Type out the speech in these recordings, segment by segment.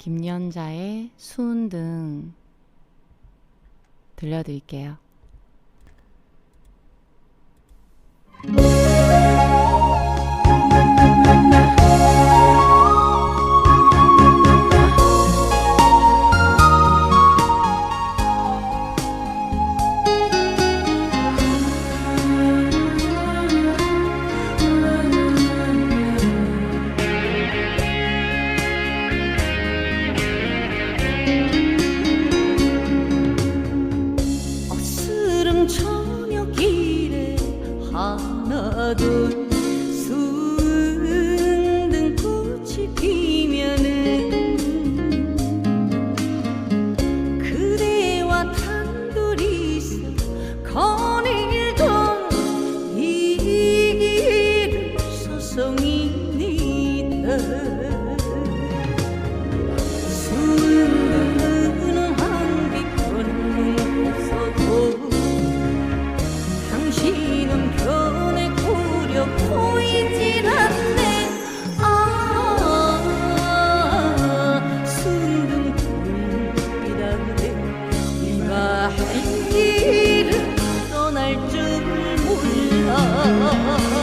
김연자의 수은 등 들려드릴게요. دون oh, oh, oh.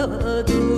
another